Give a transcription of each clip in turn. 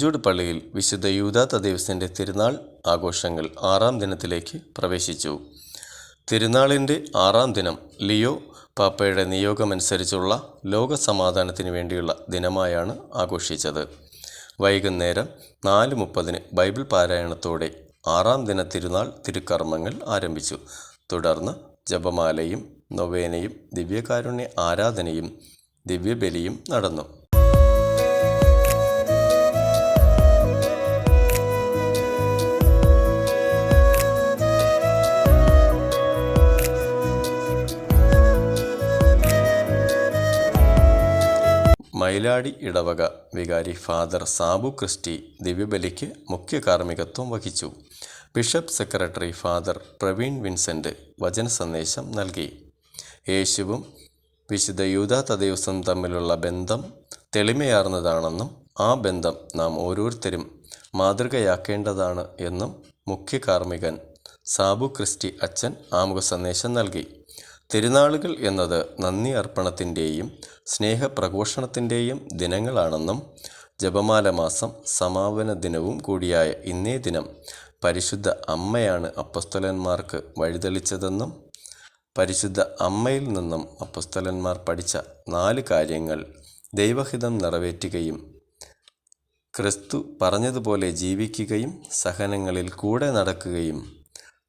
Jude പള്ളിയിൽ വിശുദ്ധ യൂദാ തദേവസിന്റെ തിരുനാൾ ആഘോഷങ്ങൾ ആറാം ദിനത്തിലേക്ക് പ്രവേശിച്ചു. തിരുനാളിന്റെ ആറാം ദിനം ലിയോ പാപ്പയുടെ നിയോഗമനുസരിച്ചുള്ള ലോക സമാധാനത്തിന് വേണ്ടിയുള്ള ദിനമായാണ് ആഘോഷിച്ചത്. വൈകുന്നേരം നാല് മുപ്പതിന് ബൈബിൾ പാരായണത്തോടെ ആറാം ദിന തിരുനാൾ തിരുക്കർമ്മങ്ങൾ ആരംഭിച്ചു. തുടർന്ന് ജപമാലയും നൊവേനയും ദിവ്യകാരുണ്യ ആരാധനയും ദിവ്യബലിയും നടന്നു. മയിലാടി ഇടവക വികാരി ഫാദർ സാബു ക്രിസ്റ്റി ദിവ്യബലിക്ക് മുഖ്യ കാർമ്മികത്വം വഹിച്ചു. Bishop secretary father Praveen Vincent വചന സന്ദേശം നൽകി. യേശുവും വിശുദ്ധ യൂദാ തദേവസും തമ്മിലുള്ള ബന്ധം തെളിമയാർന്നതാണെന്നും ആ ബന്ധം നാം ഓരോരുത്തരും മാതൃകയാക്കേണ്ടതാണ് എന്നും മുഖ്യ കാർമ്മികൻ സാബു ക്രിസ്റ്റി അച്ഛൻ ആമുഖ സന്ദേശം നൽകി. തിരുനാളുകൾ എന്നത് നന്ദി അർപ്പണത്തിന്റെയും സ്നേഹപ്രഘോഷണത്തിന്റെയും ദിനങ്ങളാണെന്നും ജപമാല മാസം സമാപന ദിനവും കൂടിയായ ഇന്നേ ദിനം പരിശുദ്ധ അമ്മയാണ് അപ്പസ്തലന്മാർക്ക് വഴിതെളിച്ചതെന്നും പരിശുദ്ധ അമ്മയിൽ നിന്നും അപ്പസ്തലന്മാർ പഠിച്ച നാല് കാര്യങ്ങൾ ദൈവഹിതം നിറവേറ്റുകയും ക്രിസ്തു പറഞ്ഞതുപോലെ ജീവിക്കുകയും സഹനങ്ങളിൽ കൂടെ നടക്കുകയും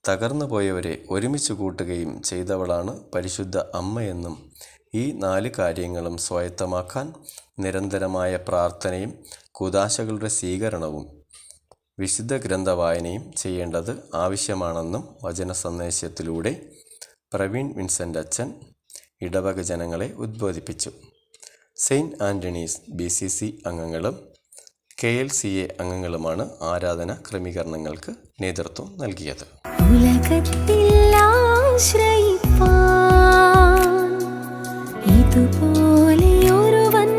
തകർന്നു പോയവരെ ഒരുമിച്ച് കൂട്ടുകയും ചെയ്തവളാണ് പരിശുദ്ധ അമ്മയെന്നും ഈ നാല് കാര്യങ്ങളും സ്വായത്തമാക്കാൻ നിരന്തരമായ പ്രാർത്ഥനയും കുദാശകളുടെ സ്വീകരണവും വിശുദ്ധ ഗ്രന്ഥ വായനയും ചെയ്യേണ്ടത് ആവശ്യമാണെന്നും വചന സന്ദേശത്തിലൂടെ പ്രവീൺ വിൻസെന്റ് അച്ഛൻ ഇടവക ജനങ്ങളെ ഉദ്ബോധിപ്പിച്ചു. Saint Antony's B C C അംഗങ്ങളും കെ എൽ സി എ അംഗങ്ങളുമാണ് ആരാധന ക്രമീകരണങ്ങൾക്ക് നേതൃത്വം നൽകിയത്. ഉലകത്തിൽ ആശ്രയിപ്പാൻ ഇതുപോലെയൊരുവൻ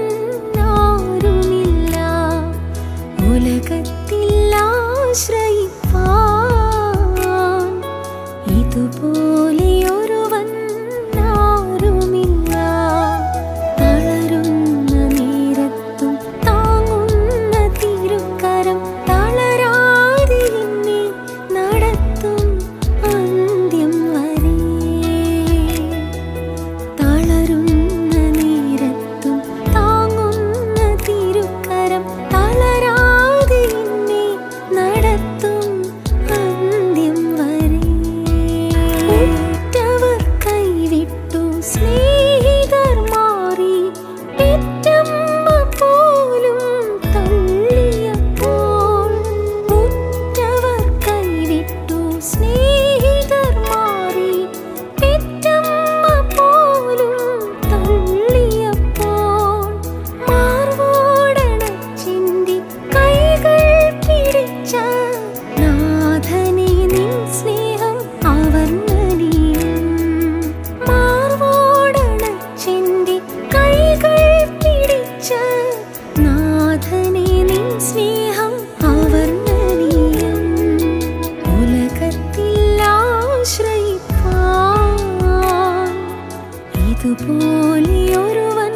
ഇതുപോലെയൊരുവൻ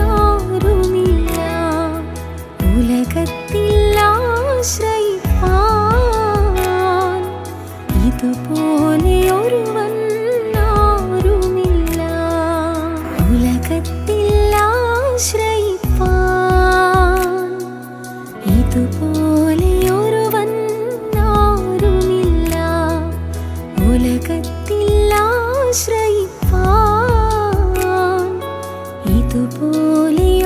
ആരുമില്ല. ഉലകത്തിൽ ആശ്രയിപ്പാൻ. ഇതുപോലെയൊരുവൻ ആശ്രയിപ്പാൻ ഇതുപോലെ